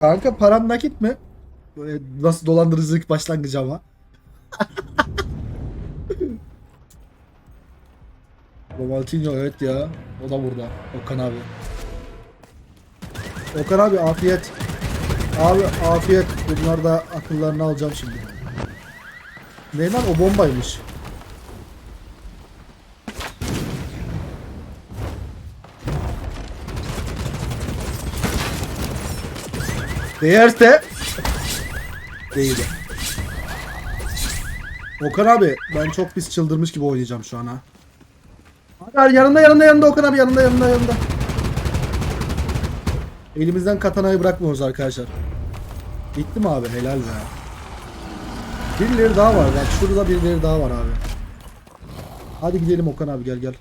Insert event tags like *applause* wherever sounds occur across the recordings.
Kanka paran nakit mi? Böyle nasıl dolandırıcılık başlangıcı ama. *laughs* Romaltinho evet ya. O da burada. Okan abi. Okan abi afiyet. Abi afiyet. Bunlar da akıllarını alacağım şimdi. Ne lan o bombaymış. Değerse Değildi. Okan abi ben çok pis çıldırmış gibi oynayacağım şu an ha. Hadi yanında yanında yanında Okan abi yanında yanında yanında. Elimizden katanayı bırakmıyoruz arkadaşlar. Bitti mi abi helal be. Birileri daha var bak şurada birileri daha var abi. Hadi gidelim Okan abi gel gel.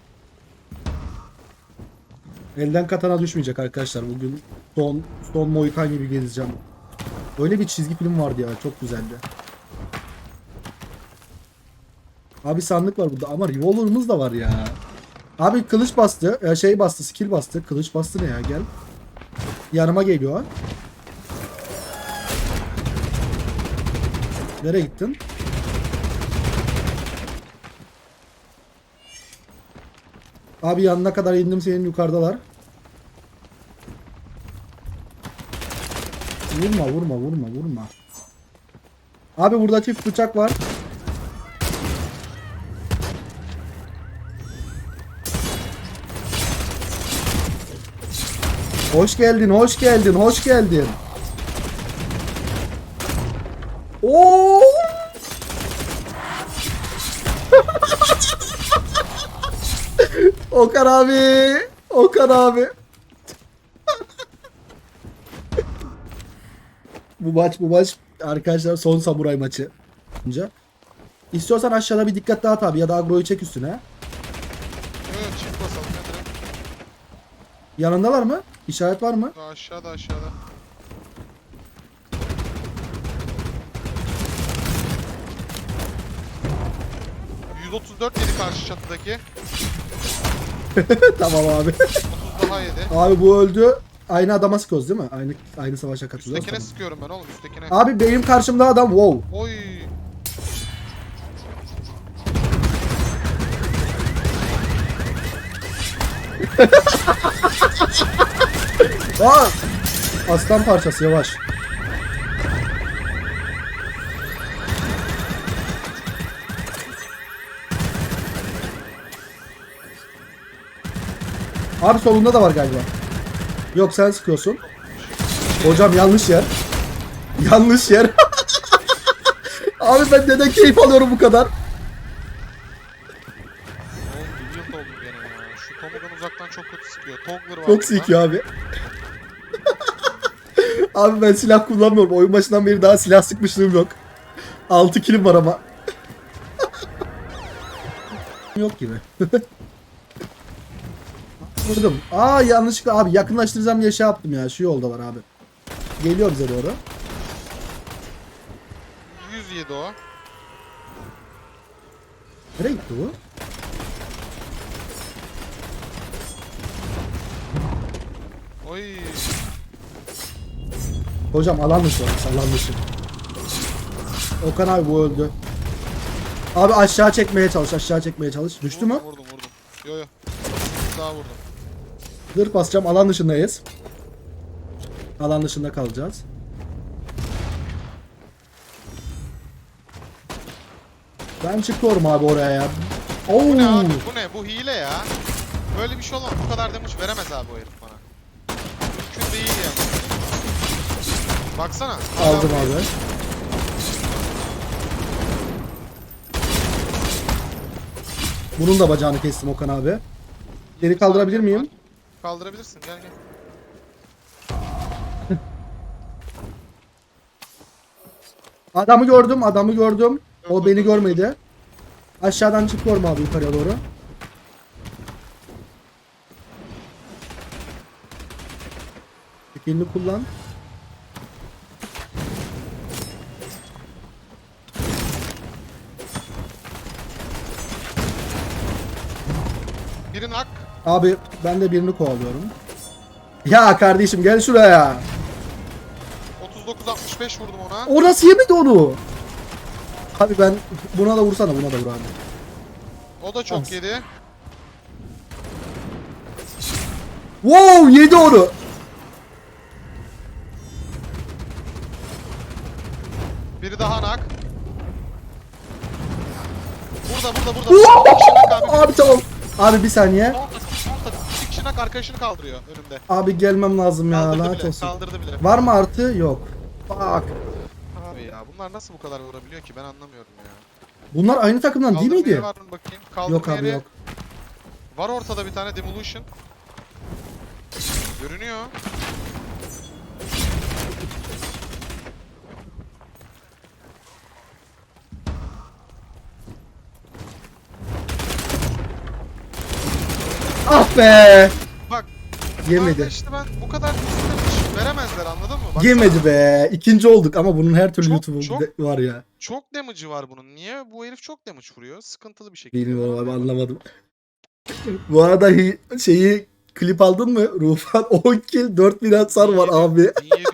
Elden katana düşmeyecek arkadaşlar bugün son son Mohikan gibi gezeceğim. Öyle bir çizgi film vardı ya çok güzeldi. Abi sandık var burada ama revolver'ımız da var ya. Abi kılıç bastı, ya şey bastı, skill bastı. Kılıç bastı ne ya gel. Yanıma geliyor. Nereye gittin? Abi yanına kadar indim senin yukarıdalar. Vurma vurma vurma vurma. Abi burada çift bıçak var. Hoş geldin, hoş geldin, hoş geldin. Oo! *laughs* Okan abi, Okan abi. Bu maç bu maç arkadaşlar son samuray maçı. İstiyorsan aşağıda bir dikkat dağıt abi ya da agroyu çek üstüne. Evet çift basalım ya direkt. Yanındalar mı? İşaret var mı? Daha aşağıda aşağıda. ...134 yedi karşı çatıdaki. *laughs* tamam abi. 30 daha yedi. abi bu öldü. Aynı adama sıkıyoruz değil mi? Aynı aynı savaşa katılıyoruz. Üsttekine Tamam. sıkıyorum ben oğlum üsttekine. Abi benim karşımda adam wow. Oy. *laughs* Aa! Aslan parçası yavaş. Abi solunda da var galiba. Yok sen sıkıyorsun. Hocam yanlış yer. Yanlış yer. *laughs* Abi ben neden keyif alıyorum bu kadar? Oğlum bir yıl oldum gene ya. Şu Tomugan uzaktan çok kötü sıkıyor. Toggler var Çok burada. sikiyor abi. *laughs* abi ben silah kullanmıyorum. Oyun başından beri daha silah sıkmışlığım yok. 6 kilim var ama. *laughs* yok gibi. Vurdum. Aa yanlışlıkla abi yakınlaştıracağım diye şey yaptım ya. Şu yolda var abi. Geliyor bize doğru. 107 o. Nereye gitti bu? Oy. Hocam alan dışı var. Alan dışı. Okan abi bu öldü. Abi aşağı çekmeye çalış. Aşağı çekmeye çalış. Düştü mü? Vurdum vurdum. Yo yo. Daha vurdum. Zırh basacağım. Alan dışındayız. Alan dışında kalacağız. Ben çıkıyorum abi oraya ya. Oo. Bu ne abi? Bu ne? Bu hile ya. Böyle bir şey olmaz. Bu kadar damage veremez abi o herif bana. Mümkün değil yani. Baksana. Aldım Adam- abi. Bunun da bacağını kestim Okan abi. Geri kaldırabilir miyim? Kaldırabilirsin gel gel. *laughs* Adamı gördüm, adamı gördüm. O beni görmedi. Aşağıdan çıkıyorum abi yukarıya doğru. Tekilini kullan. Birin hak. Abi ben de birini kovalıyorum. Ya kardeşim gel şuraya. 39-65 vurdum ona. O nasıl yemedi onu? Abi ben buna da vursana buna da vur abi. O da çok Tamam. yedi. Wow yedi onu. Biri daha nak. Burada burada burada. Abi tamam. Abi bir saniye. Son takım, son takım. İki kişi nak arkadaşını kaldırıyor önümde. Abi gelmem lazım ya Kaldırdı lanet bile, olsun. kaldırdı bile. Var mı artı? Yok. Bak. Abi ya bunlar nasıl bu kadar vurabiliyor ki ben anlamıyorum ya. Bunlar aynı takımdan değil Kaldırma yeri miydi? var mı bakayım? Kaldırma Yok abi yeri- yok. Var ortada bir tane demolition. Görünüyor. Ah be. Bak. Yemedi. işte ben bu kadar istemiş veremezler anladın mı? Baksana, Yemedi be. İkinci olduk ama bunun her türlü Çok- var ya. Çok damage'ı var bunun. Niye? Bu herif çok damage vuruyor. Sıkıntılı bir şekilde. Bilmiyorum abi anlamadım. Bu arada şeyi klip aldın mı? Rufan *laughs* 10 kill 4000 hasar var abi. 1700